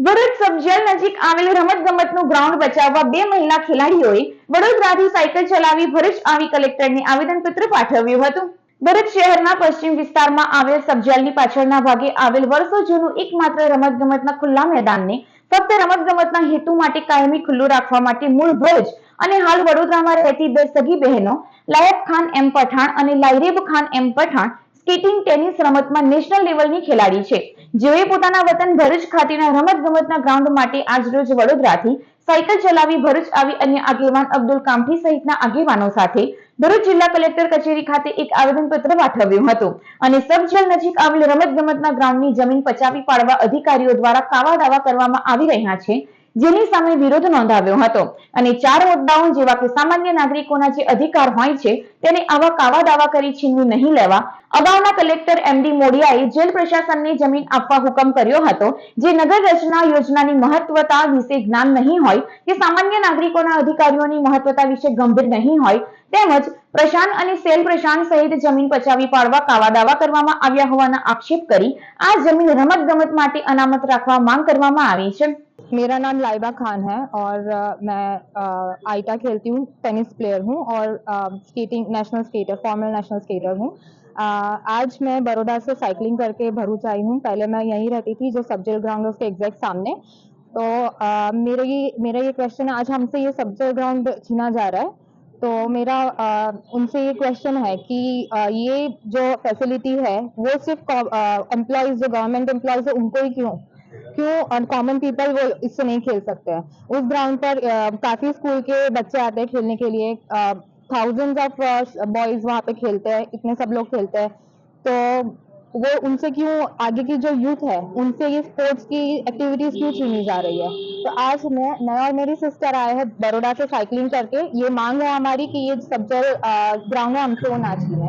Bharuch sub jail નજીક આવેલ રમત ગમતનું ગ્રાઉન્ડ બચાવવા બે મહિલા ખેલાડીઓએ વડોદરાથી સાયકલ ચલાવી ભરૂચ આવી કલેક્ટરને આવેદનપત્ર પાઠવ્યું હતું. ભરૂચ શહેરના પશ્ચિમ વિસ્તારમાં આવેલ સબજેલની પાછળના ભાગે આવેલ વર્ષો જૂનું એકમાત્ર રમત ગમતના ખુલ્લા મેદાનને ફક્ત રમત ગમતના હેતુ માટે કાયમી ખુલ્લું રાખવા માટે મૂળ ભરૂચ અને હાલ વડોદરામાં રહેતી બે સગી બહેનો લાયબ ખાન એમ પઠાણ અને લાયરેબ Khan M Pathan skating tennis રમતમાં નેશનલ લેવલની ખેલાડી છે. જેઓએ પોતાના વતન ભરૂચ ખાતેના રમત ગમતના ગ્રાઉન્ડ માટે આજરોજ વડોદરાથી સાયકલ ચલાવી ભરૂચ આવી અન્ય આગેવાન અબ્દુલ કામઠી સહિતના આગેવાનો સાથે ભરૂચ જિલ્લા કલેક્ટર કચેરી ખાતે એક આવેદનપત્ર પાઠવ્યું હતું અને સબજેલ નજીક આવેલ રમત ગમતના ગ્રાઉન્ડની જમીન પચાવી પાડવા અધિકારીઓ દ્વારા કાવા દાવા કરવામાં આવી રહ્યા છે. જેની સામે વિરોધ નોંધાવ્યો હતો. અને ચાર મુદ્દાઓ જેવા કે સામાન્ય નાગરિકોના જે અધિકાર હોય છે, તેને આવા કાવા દાવા કરી છીનવી નહીં લેવા, અગાઉના કલેક્ટર એમડી મોડિયાએ જેલ પ્રશાસનને જમીન આપવા હુકમ કર્યો હતો, જે નગર રચના યોજનાની મહત્વતા વિશે જ્ઞાન નહીં હોય, કે સામાન્ય નાગરિકોના અધિકારીઓની મહત્વતા વિશે ગંભીર નહીં હોય, તેમજ પ્રશાંત અને સેલ પ્રશાંત સહિત જમીન પચાવી પાડવા કાવા દાવા કરવામાં આવ્યા હોવાના આક્ષેપ કરી આ જમીન રમત ગમત માટે અનામત રાખવા માંગ કરવામાં આવી છે. मेरा नाम लाइबा खान है और अ, मैं आईटा खेलती हूँ टेनिस प्लेयर हूँ और skating national skater formal national skater हूँ। आज मैं बड़ौदा से साइकिलिंग करके भरूच आई हूँ। पहले मैं यहीं रहती थी जो सब्जेल ग्राउंड है उसके एग्जैक्ट सामने। तो अ, मेरा ये मेरा ये क्वेश्चन है आज हमसे ये सब्जेल ग्राउंड छीना जा रहा है। तो मेरा अ, उनसे ये क्वेश्चन है कि अ, ये जो फैसिलिटी है वो सिर्फ़ एम्प्लॉयज़ जो गवर्नमेंट एम्प्लॉयज़ है उनको ही क्यों? क्यों कॉमन पीपल वो इससे नहीं खेल सकते। हैं उस ग्राउंड पर काफ़ी स्कूल के बच्चे आते हैं खेलने के लिए। थाउज़ेंड ऑफ़ बॉयज़ वहाँ पे खेलते हैं, इतने सब लोग खेलते हैं। तो वो उनसे क्यों, आगे की जो यूथ है, उनसे ये स्पोर्ट्स की एक्टिविटीज़ क्यों छीनी जा रही है? तो आज मैं मैं और मेरी सिस्टर आए हैं बड़ौदा से साइकिलिंग करके। ये मांग है हमारी कि ये सब्जेल ग्राउंड है हमसे वो ना छीने